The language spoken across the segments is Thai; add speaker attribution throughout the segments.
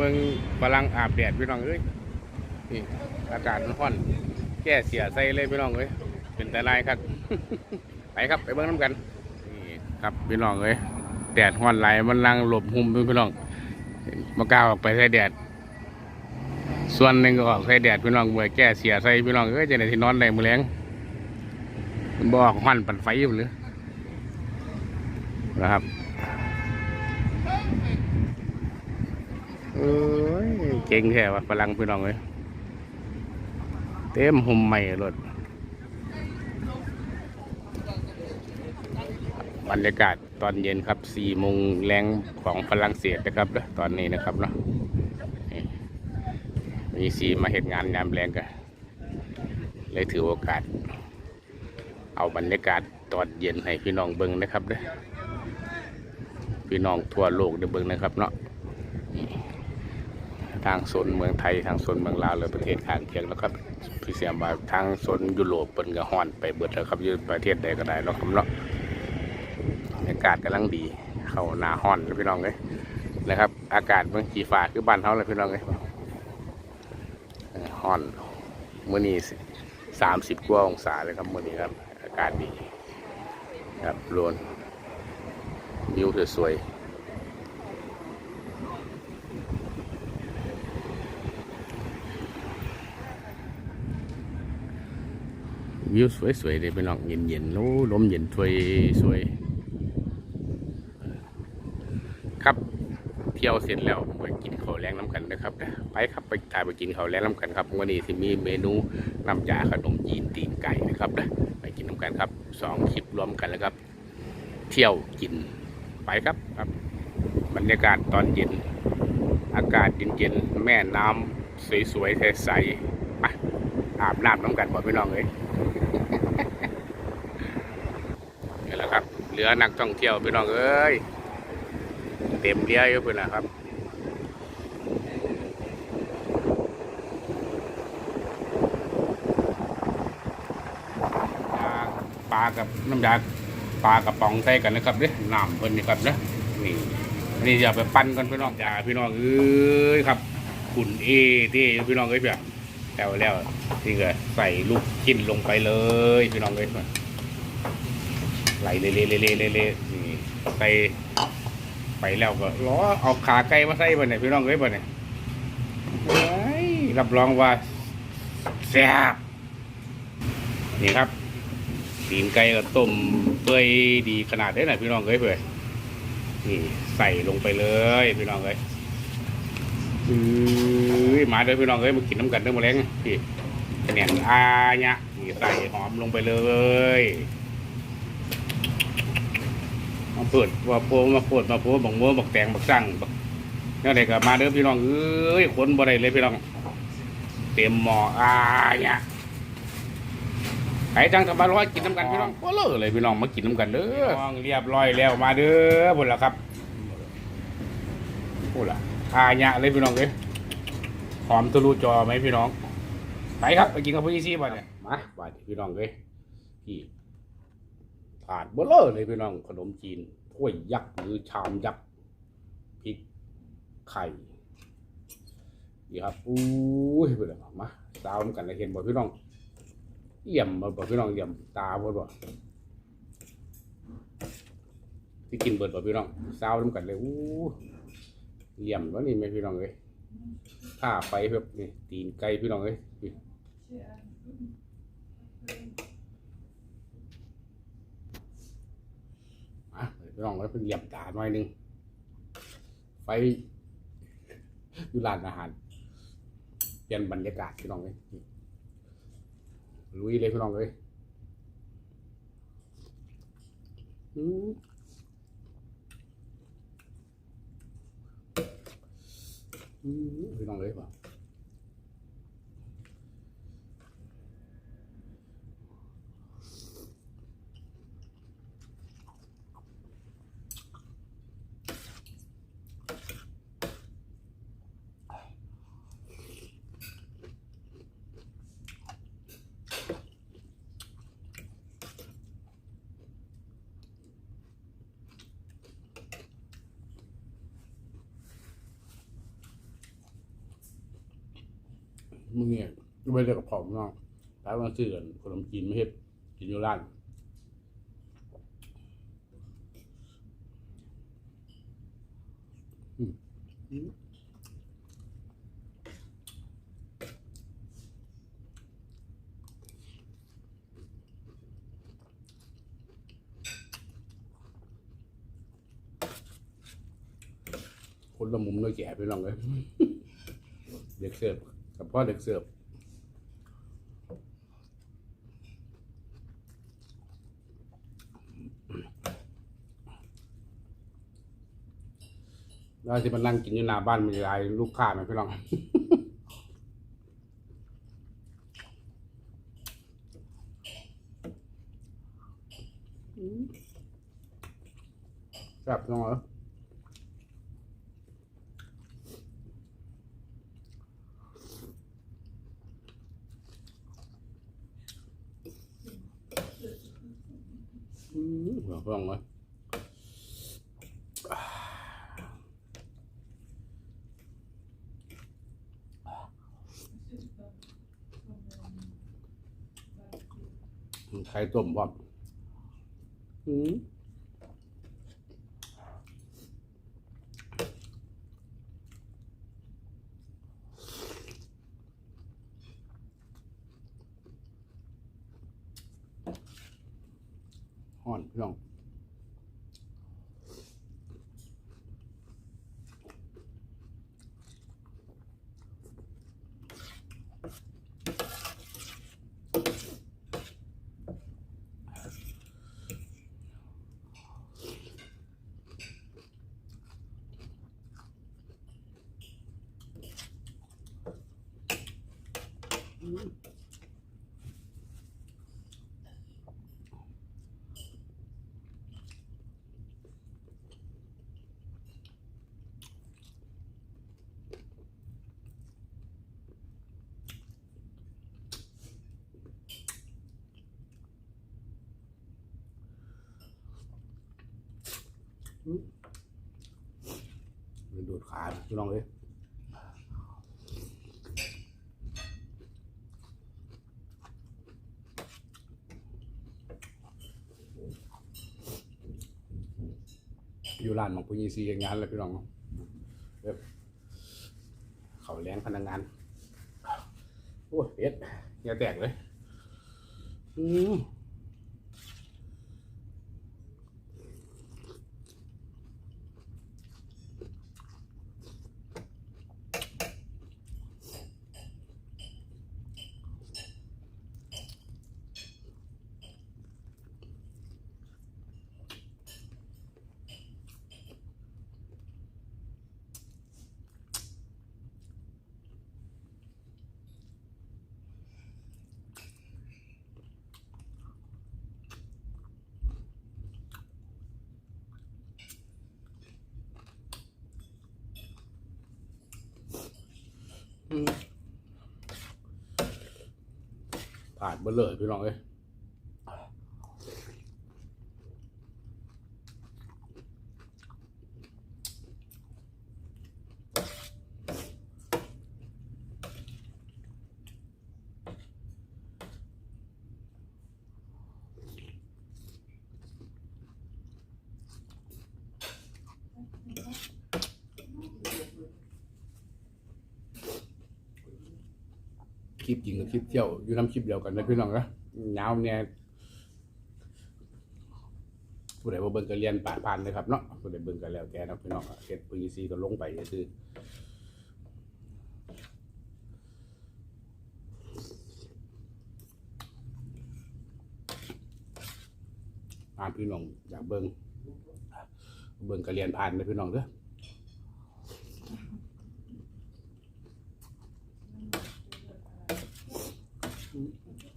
Speaker 1: มึงพี่น้องเอ้ยนี่อากาศมันร้อนแก้เสียใส่เลยพี่น้องเอ้ยเป็นแต่นายครับไปครับไปเบิ้งน้ำกันนี่ครับพี่น้องเอ้ยแดดร้อนไหลมันลังหลบหุ่มพี่น้องมากล้าออกไปใส่แดด ส่วนหนึ่งก็ออกใส่แดดพี่น้องเมื่อแก้เสียใส่พี่น้องเอ้ยจะไหนที่นอนได้มือแรงมันบอกหันปั่นไฟอยู่เลยนะครับ เอ้ยเก่งแค่ว่าพลังพี่น้องเลยเต็มหุ่มใหม่รถบรรยากาศตอนเย็นครับสี่โมงแรงของฝรั่งเศสนะครับเด้อตอนนี้นะครับเนาะมีสีมาเห็นงานยามแรงกันเลยถือโอกาส เอาบรรยากาศตอนเย็นให้พี่น้องเบิ้งนะครับเด้อพี่น้องทั่วโลกได้เบิ้งนะครับเนาะ ทางโซนเมืองไทยทางโซนเมืองลาวหรือประเทศข้างเคียงแล้วครับพี่เสียมาทางโซนยุโรปเปิ้นก็ฮ้อนไปเบิดแล้วครับยู่ประเทศใดก็ได้เนาะครับเนาะบรรยากาศกำลังดี เข้าหน้าฮ้อนแล้วพี่น้องเลยนะครับ อากาศเมืองจีฟ้าคือบ้านเขาเลยพี่น้องเลยฮอนเมื่อนี้สามสิบกว่าองศาเลยครับเมื่อนี้ครับ อากาศดีครับโลนวิวสวยๆ วิวสวยๆเลยไปน้องเย็นๆโอ้ลมเย็นสวยสวยครับ เที่ยวเสร็จแล้วไปกินข้าวแรงน้ำกันนะครับนะไปครับไปถ่ายไปกินข้าวแรงน้ำกันครับวันนี้ที่มีเมนูน้ำยาขนมจีนตีนไก่นะครับนะไปกินน้ำกันครับสองคลิปรวมกันแล้วครับ เที่ยวกินไปครับครับ บรรยากาศตอนเย็น อากาศเย็นๆแม่น้ำสวยๆใสๆไป อาบน้ำน้ำกันบ่พี่น้องเลยนี่แหละครับเหลือนักท่องเที่ยวพี่น้องเอ้ยเต็มเรียอยู่เพื่อนนะครับปลากับน้ำยาปลากระป๋องใส่กันนะครับเด้น้ำเพิ่นนี่ครับนะนี่นี่อย่าไปปั้นกันพี่น้องอย่าพี่น้องเอ้ยครับขุนเอเท่พี่น้องเอ้ยเพี่ย แล้วแล้วที่ก็ใส่ลูกชิ้นลงไปเลยพี่น้องเอ้ยไหลเละเละเละเละนี่ใส่ไปแล้วก็ล้อเอาขาไก่มาใส่บ่เนี่ยพี่น้องเอ้ยบ่เนี่ยเฮ้ยรับรองว่าแซ่บนี่ครับตีนไก่ก็ต้มเปื่อยดีขนาดนี้หนะพี่น้องเอ้ยเพื่อนนี่ใส่ลงไปเลยพี่น้องเอ้ย อ้ยมาเด้อพี่น้องเอ้ยมากินน้ำกันเด้อมาแรงพี่แหนงอาเนี่ยนี่ใส่หอมลงไปเลยมาเปิดว่าโพมาโพดมาโพบักโมบักแตงบักสั่งบักนี่อะไรก็มาเด้อพี่น้องเอ้ยคนบ่ได้เลยพี่น้อง เต็มหม้ออาเนี่ยไอ้จังทำมาร้อยกินน้ำกันพี่น้องก็เลยเลยพี่น้องมากินน้ำกันเด้อเรียบร้อยแล้วมาเด้อพุ่นละครับพุ่นละ อาเนี่ยเลยพี่น้องเอ้ยหอมทะลุจอไหมพี่น้อง ไปครับไปกินกับพี่ซี่บ่เนี่ยมาบ่ายพี่น้องเอ้ยพี่ถาดเบลเอร์เลยพี่น้องขนมจีนถ้วยยักษ์หรือชามยักษ์พริกไข่นี่ครับอู้ยเพื่อนมาตาวนำกันเลยเห็นบ่พี่น้องเยี่ยมบ่บ่พี่น้องเยี่ยมตาบ่บ่ที่กินเบิดบ่พี่น้องสาวนำกันเลยอู้ เยี่ยมวะนี่แม่พี่น้องเอ้ยข้าไปแบบนี่ตีนไก่พี่น้องเอ้ยนี่อะลองแล้วเป็นเหยียบตาหน่อยหนึงไฟอยู่ร้านอาหารเปลี่ยนบรรยากาศพี่น้องเลยลุยเลยพี่น้องเลยอืมอืม พี่น้องเลยป่ะ มึงเนี่ยไม่ได้กับผมเนาะไปมาซื้อกันขนมจีนไม่เฮ็ดกินอยู่ร้านอืมคนละมุมด้วยแก่ไปลองเลยเด็กเสิร์ฟ กับพ่อเด็กเสิร์ฟแล้วที่มันนั่งกินอยู่หน้าบ้านมีหลายลูกค้าไหมพี่น้องครับน้องเหรออื มหัวฟองเลยไข่ต้มพร้อมอืมห่อนพี่น้อง มันดูดขาพี่น้องเลย อยู่ร้านของปุญญีซีงานแล้วพี่น้องเขาแรงพนักงานโอ้ยเป็ดเหงื่ยแตกเลย อืม ผ่านมาเลยพี่น้องเอ้ย ลิปยิงกับคลิปเที่ยวอยู่น้ำคลิปเดียวกันนะพี่น้องนะยาวเนี่ยผู้ใดบ่เบิ่งก็เรียนปานผ่านเลยครับเนาะผู้ใดเบิ่งก็แล้วแต่นะพี่น้องเฮ็ดปุยซีก็ลงไปซื่อผ่านพี่น้องอยากเบิ่งเบิ่งก็เรียนผ่านเลยพี่น้องเด้อ food.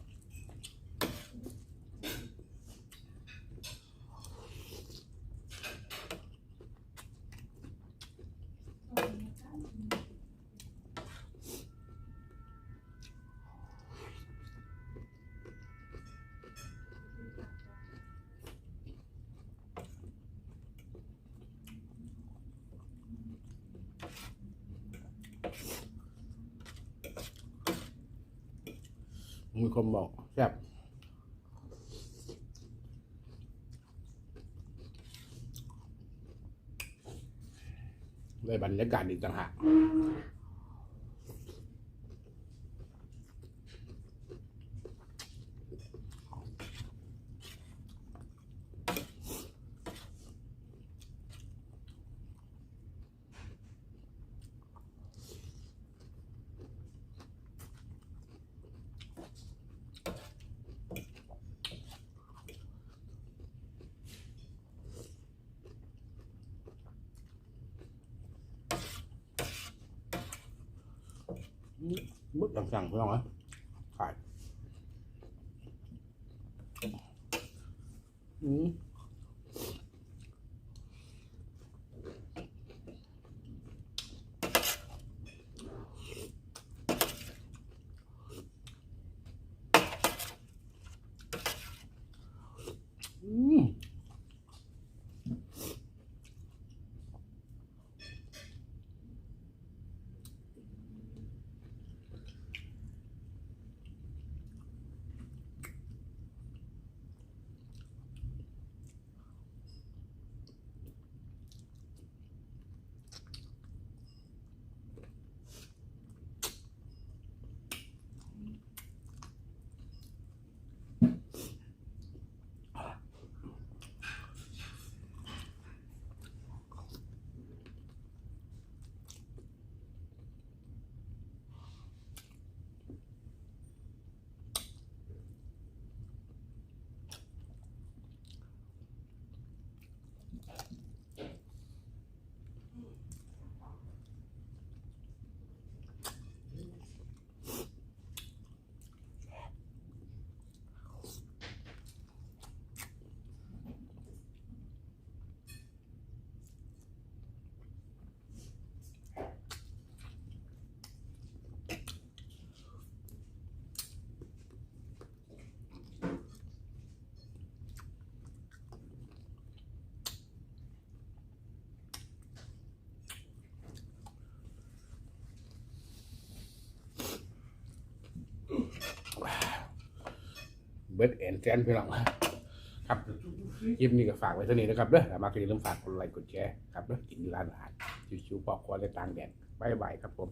Speaker 1: มีคนบอกแซ่บได้บรรยากาศอีกต่างหาก บึกสั่งๆพี่น้องนะขายอืมอืม เบิร์ดแอนแซนพี่น้องครับคลิปนี้ก็ฝากไว้เท่านี้นะครับเด้อมาก็อย่าลืมฝากกดไลค์กดแชร์ครับเด้อกินร้านอาหารชิวๆปอกครัวในต่างแดนบายบายครับผม